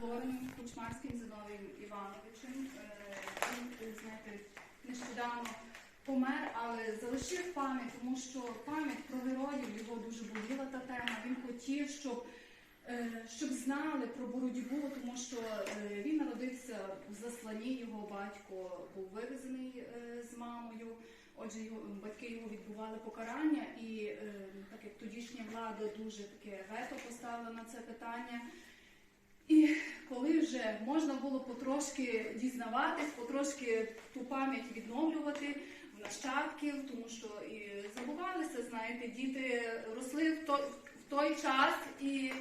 створеним Кучмарським Зиновієм Івановичем. Е, е, знаєте, нещодавно помер, але залишив пам'ять, тому що пам'ять про героїв його дуже боліла та тема. Він хотів, щоб, е, щоб знали про боротьбу, тому що він народився в засланні, його батько був вивезений з мамою. Отже, його батьки його відбували покарання, і так як тодішня влада дуже таке вето поставила на це питання. І коли вже можна було потрошки дізнаватись, потрошки ту пам'ять відновлювати в нащадків, тому що і забувалися, знаєте, діти росли в той, в той час, і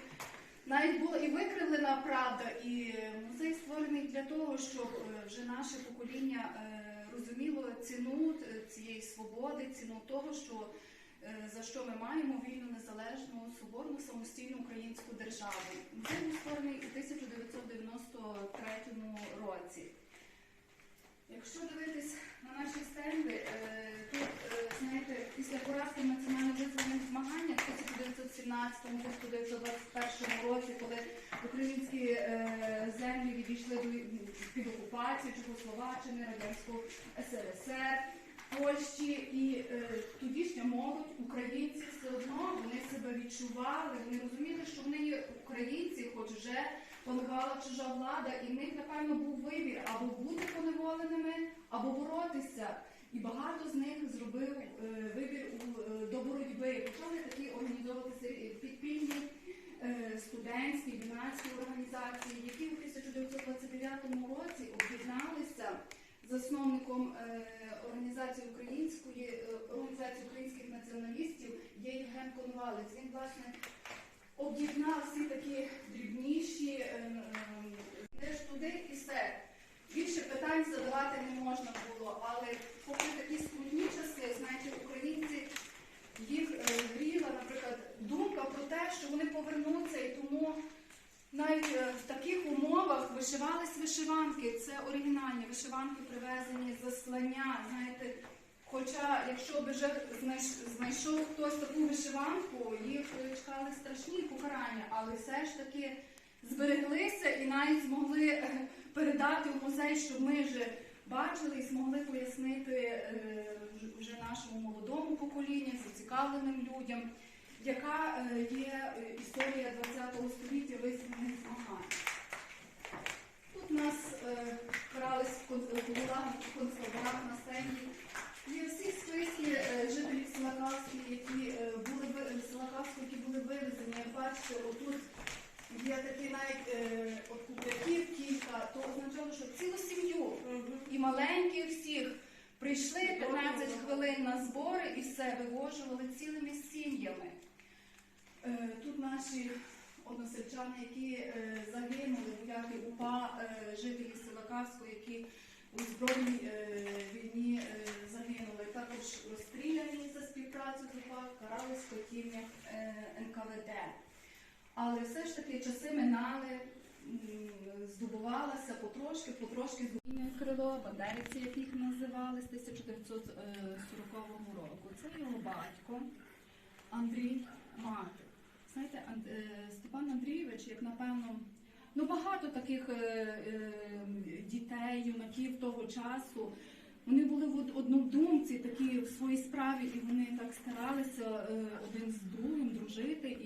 навіть була і викривлена правда, і музей створений для того, щоб е, вже наше покоління е, розуміло ціну е, цієї свободи, ціну того, що за що ми маємо вільну, незалежну, соборну, самостійну українську державу. Музей був створений у 1993 році. Якщо дивитись на наші стенди, е, тут, е, знаєте, після поразки національно-визвольних змаганнях в 1917-1921 році, коли українські е, землі відійшли під окупацію Чехословаччини, Радянського СРСР, Польщі, і е, тодішня молодь, українці все одно вони себе відчували, вони розуміли, що вони є українці, хоч вже панувала чужа влада, і в них, напевно, був вибір або бути поневоленими, або боротися. І багато з них зробив е, вибір у, е, до боротьби. Почали такі організовуватися підпільні е, студентські, юнацькі організації, які у 1929 році об'єдналися засновником е, організації української е, організації українських націоналістів є Євген Конвалець. Він власне об'єднав всі такі дрібніші е, е, туди і все. Більше питань задавати не можна було, але попри такі скрутні часи, знаєте, українці їх е, гріла, наприклад, думка про те, що вони повернуться, і тому навіть е, в таких умовах вишивались вишиванки. Це оригінальні вишиванки, привезені з заслання. Знаєте, хоча, якщо б вже знайшов хтось таку вишиванку, їх чекали страшні покарання, але все ж таки збереглися і навіть змогли е, передати в музей, щоб ми вже бачили і змогли пояснити е, вже- нашому молодому поколінню, зацікавленим людям, яка е, є історія ХХ століття визвольних змагань. Тут у нас е, карались в кон- в була в концлагерах на сцені. Є всі списки е, жителів села Кавських, які е, були ви- села Кавського, які були вивезені. Як бачите, отут є такі навіть е, от купряків кілька, то означало, що цілу сім'ю і маленьких всіх прийшли 15 хвилин на збори і все вивожували цілими сім'ями. Е, Тут наші односельчани, які е, загинули, вояки УПА, е, жителі села які у збройній е, війні е, загинули, також розстріляні за співпрацю з УПА, карались в е, НКВД. Але все ж таки часи минали, здобувалася потрошки, потрошки здобування крило, бандерівці, як їх називали з 1940 року. Це його батько Андрій Мати. Знаєте, е, Степан Андрійович, як напевно, ну багато таких е, е, дітей, юнаків того часу. Вони були в однодумці такі в своїй справі, і вони так старалися один з другим дружити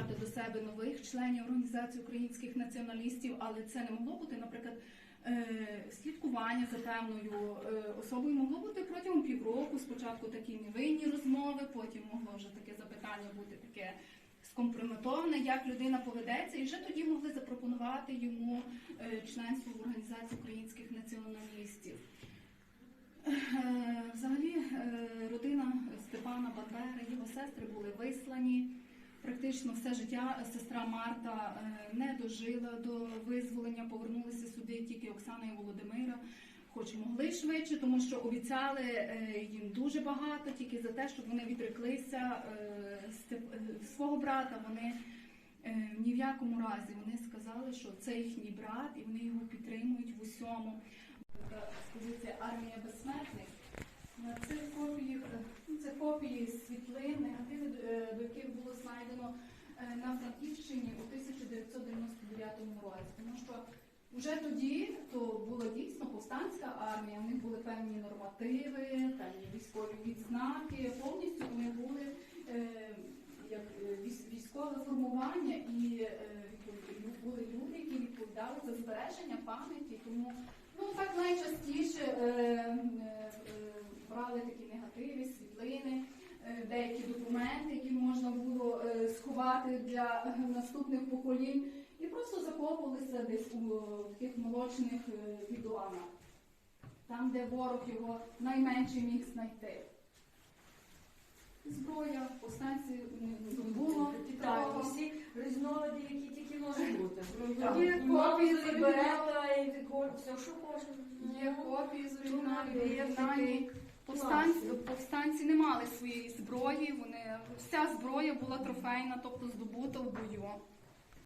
залучати до себе нових членів організації українських націоналістів, але це не могло бути, наприклад, е, слідкування за певною е, особою могло бути протягом півроку. Спочатку такі невинні розмови, потім могло вже таке запитання бути таке скомпрометоване, як людина поведеться, і вже тоді могли запропонувати йому е, членство в організації українських націоналістів. Взагалі, родина Степана Бандери, його сестри були вислані. Практично все життя сестра Марта е, не дожила до визволення, повернулися сюди тільки Оксана і Володимира, хоч могли швидше, тому що обіцяли е, їм дуже багато, тільки за те, щоб вони відреклися е, свого брата. Вони ні в якому разі вони сказали, що це їхній брат, і вони його підтримують в усьому. Експозиція армія безсмертних. На цих копіях, ну, це копії світлин, негативи, е, до яких було знайдено е, на Франківщині у 1999 році, тому що вже тоді то була дійсно повстанська армія, у них були певні нормативи, певні військові відзнаки, повністю вони були е, як військове формування і були люди, які відповідали за збереження пам'яті. Тому ну так найчастіше е, е, е, брали такі негативи, світлини, е, деякі документи, які можна було е, сховати для е, наступних поколінь, і просто закопувалися десь у е, таких молочних е, відуанах, там, де ворог його найменше міг знайти. Зброя, повстанці було Так, всі різновиди, які тільки можуть бути. Є копії, з такого, все, що кожен. Є копії з оригіналів, є оригінальні. Повстанці, повстанці не мали своєї зброї, вони, вся зброя була трофейна, тобто здобута в бою.